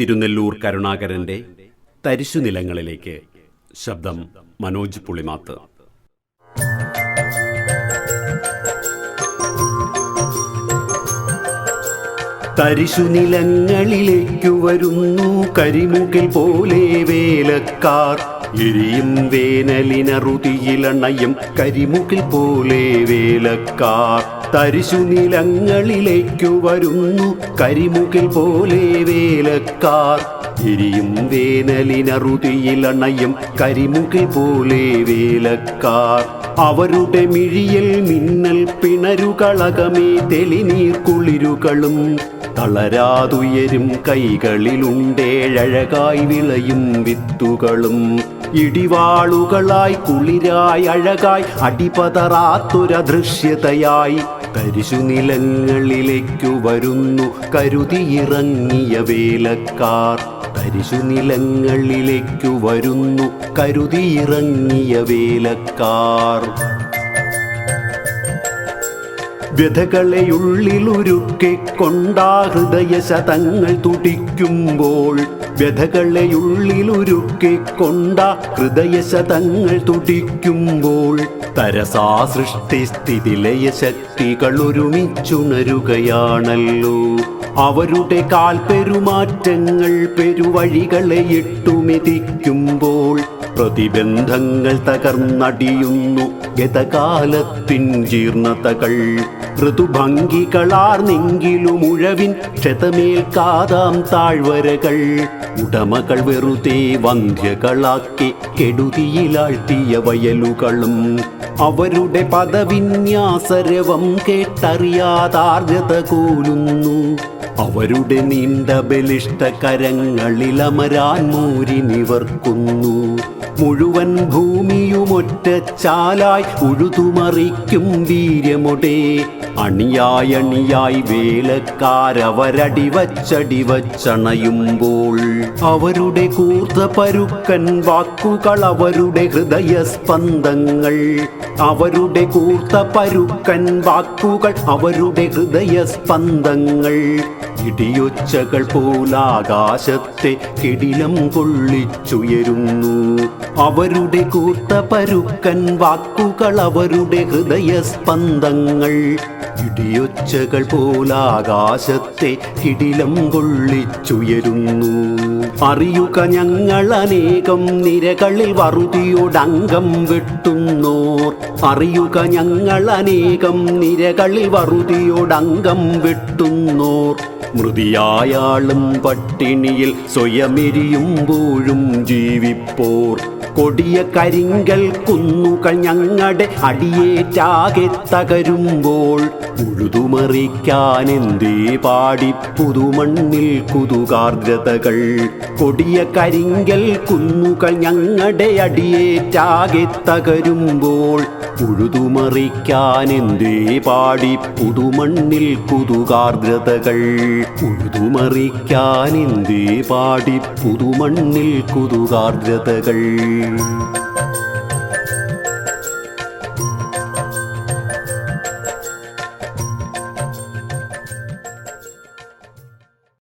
തിരുനെല്ലൂർ കരുണാകരന്റെ തരിശുനിലങ്ങളിലേക്ക്. ശബ്ദം മനോജ് പുളിമാത്ത്. തരിശുനിലങ്ങളിലേക്കു വരുന്നു കരിമുകിൽ പോലെ വേലക്കാർ. എരിയും വേനലിനറുതിയിലണയും കരിമുകിൽ പോലെ വേലക്കാർ. തരിശുനിലങ്ങളിലേക്കു വരുന്നു. കരിമുകിൽ പോലെ വേലക്കാർ. എരിയും വേനലിനറുതിയിലണയും കരിമുകിൽ പോലെ വേലക്കാർ. അവരുടെ മിഴിയിൽ മിന്നൽ പിണരുകളകമേ തെളിനീർ കുളിരുകളും. തളരാതുയരും കൈകളിലുണ്ടേഴകായി വിളയും വിത്തുകളും. ഇടിവാളുകളായി കുളിരായി അഴകായി അടിപതറാത്തൊര ദൃശ്യതയായി തരിശുനിലങ്ങളിലേക്കു വരുന്നു. കരുതിയിറങ്ങിയ വേലക്കാർ തരിശുനിലങ്ങളിലേക്കു വരുന്നു. കരുതിയിറങ്ങിയ വേലക്കാർ വ്യഥകളെ ഉള്ളിലുരുക്കിക്കൊണ്ടാ ഹൃദയ ശതങ്ങൾ തുടിക്കുമ്പോൾ വ്യഥകളെ കൊണ്ടാ ഹൃദയ ശതങ്ങൾ തുടിക്കുമ്പോൾ തരസാ സൃഷ്ടി സ്ഥിതിലയ ശക്തികൾ ഒരുമിച്ചുണരുകയാണല്ലോ അവരുടെ കാൽ പെരുമാറ്റങ്ങൾ പെരുവഴികളെ ഇട്ടുമെതിക്കുമ്പോൾ പ്രതിബന്ധങ്ങൾ തകർന്നടിയുന്നു. ഗതകാലത്തിൻ ജീർണതകൾ ഋതുഭംഗികളാർന്നെങ്കിലും ഉഴവിൻ ക്ഷതമേൽക്കാതാം താഴ്വരകൾ. ഉടമകൾ വെറുതെ വന്ധ്യകളാക്കി കെടുതിയിലാഴ്ത്തിയ വയലുകളും അവരുടെ പദവിന്യാസരവം കേട്ടറിയാതാർഗത കൂലുന്നു. അവരുടെ നീണ്ട ബലിഷ്ട കരങ്ങളിലമരാൻ മൂരി നിവർക്കുന്നു മുഴുവൻ ഭൂമിയുമൊറ്റ ചാലായി ഉഴുതുമറിക്കും വീര്യമൊടേ. അണിയായി അണിയായി വേലക്കാരവരടി വച്ചടി വച്ചണയുമ്പോൾ അവരുടെ കൂർത്ത പരുക്കൻ വാക്കുകൾ അവരുടെ ഹൃദയ ഹൃദയസ്പന്ദങ്ങൾ അവരുടെ കൂർത്ത പരുക്കൻ വാക്കുകൾ അവരുടെ ഹൃദയ ഹൃദയസ്പന്ദങ്ങൾ. ഇടിയൊച്ചകൾ പോലാകാശത്തെ കിടിലം കൊള്ളിച്ചുയരുന്നു. അവരുടെ കൂർത്ത പരുക്കൻ വാക്കുകൾ അവരുടെ ഹൃദയസ്പന്ദങ്ങൾ ഇടിയൊച്ചകൾ പോലാകാശത്തെ കിടിലം കൊള്ളിച്ചുയരുന്നു. അറിയുക ഞങ്ങൾ അനേകം നിരകളിൽ വറുതിയോടംഗം വെട്ടുന്നോർ. അറിയുക ഞങ്ങൾ അനേകം നിരകളിൽ വറുതിയോടംഗം വെട്ടുന്നോർ. മൃതിയായാളും പട്ടിണിയിൽ സ്വയമെരിയുമ്പോഴും ജീവിപ്പോർ. കൊടിയ കരിങ്കൽ കുന്നുകൾ ഞങ്ങളുടെ അടിയേറ്റാകെ തകരുമ്പോൾ ഉഴുതുമറിക്കാൻ എന്തേ പാടി പുതുമണ്ണിൽ കുതുകാർദ്രതകൾ. കൊടിയ കരിങ്കൽ കുന്നുകൾ ഞങ്ങളുടെ അടിയേറ്റാകെ തകരുമ്പോൾ ഉഴുതുമറിക്കാൻ എന്തേ പാടി പുതുമണ്ണിൽ കുതുകാർദ്രതകൾ. ഉഴുതുമറിക്കാൻ എന്തേ പാടി പുതുമണ്ണിൽ കുതുകാർദ്രതകൾ.